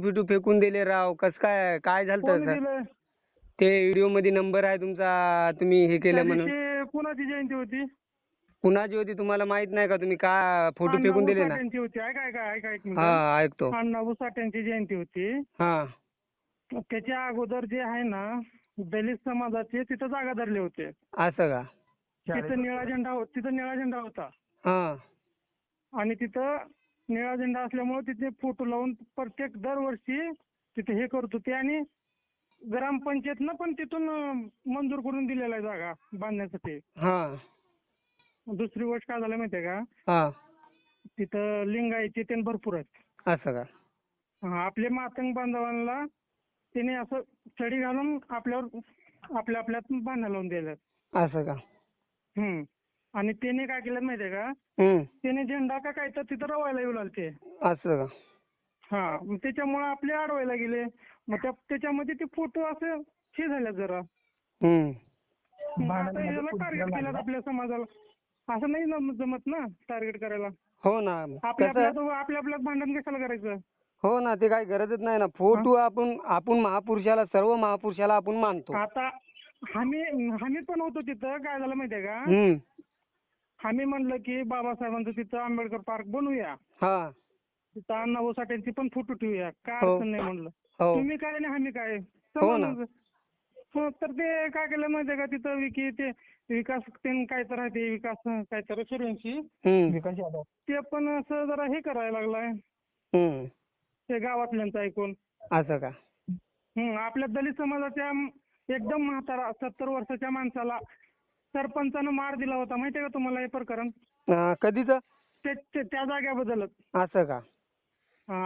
Foetus फेकून दिले राव. कस काय काय झालं कोणी ते व्हिडिओमध्ये नंबर आहे तुमचा तुम्ही हे केलं त्या म्हणून. दिवशी कुणाची जयंती होती? कुणाची होती तुम्हाला माहीत नाही का? तुम्ही का फोटो अण्णा फेकून दिले ना? उसाट्यांची होती. ऐका ऐका ऐका एक मिनिट. हा ऐकतो. अण्णा उसाट्यांची जयंती होती. हा. त्याच्या अगोदर जे आहे ना दलित समाजाचे तिथं जागा धरले होते. असं का? तिथं निळा झेंडा हो- तिथं निळा झेंडा होता. हा. आणि तिथं निळा झेंडा असल्यामुळे तिथे फोटो लावून प्रत्येक दरवर्षी तिथे हे करत होते आणि ग्रामपंचायतनं पण तिथून मंजूर करून दिलेला आहे जागा बांधण्यासाठी. हा. दुसरी गोष्ट काय झालं माहितीये का? हा. तिथं लिंगायचे ते भरपूर आहेत. असं का? हा, आपले मातंग बांधवांना त्याने असं चढी घालून आपल्यावर आपल्या आपल्यात बांधायला लावून दिलं असं का? हम्म. आणि त्याने काय केलं माहितीये का? हम्म. त्याने झेंडा का काय तर तिथं रवायला येऊ लागले. ते असं का? हा मग त्याच्यामुळे आपले अडवायला गेले. मग त्या त्याच्यामध्ये ते फोटो असं हे झाले जरा. हम्म. मग आता याला टार्गेट केलं आपल्या समाजाला. असं नाही जम- जमत ना टार्गेट करायला. हो ना. आपल्या कसं? आपल्यात आपल्या आपल्यात भांडण कशाला करायचं? हो ना ते काही गरजच नाही ना. फोटो आपण आपण महापुरुषाला सर्व महापुरुषाला आपण मानतो. आता आम्ही आम्ही पण होतो तिथं काय झालं माहितीये का? हम्म. आम्ही म्हणलं की बाबासाहेबांचं तिथं आंबेडकर पार्क बनवूया. हा. तिथं अण्णाभाऊ साठेंची पण फोटो ठेवूया. काय हो. अडचण नाही म्हणलं. हो. तुम्ही काय आणि आम्ही काय? हो ना. हो तर ते काय केलं माहितीये का? तिथं विकी ते विकास ते काय तर आहे ते विकास काय तर सूर्यवंशी हम्म. विकास यादव. ते पण असं जरा हे करायला लागलाय. हम्म. ते गावातल्यांचं ऐकून. असं का? हम्म आपल्या दलित समाजाच्या एकदम म्हातारा सत्तर वर्षाच्या माणसाला सरपंचानं मार दिला होता. माहितीये का तुम्हाला हे प्रकरण? कधीच? ते ते- त्या जाग्याबद्दलच. असं का? हा,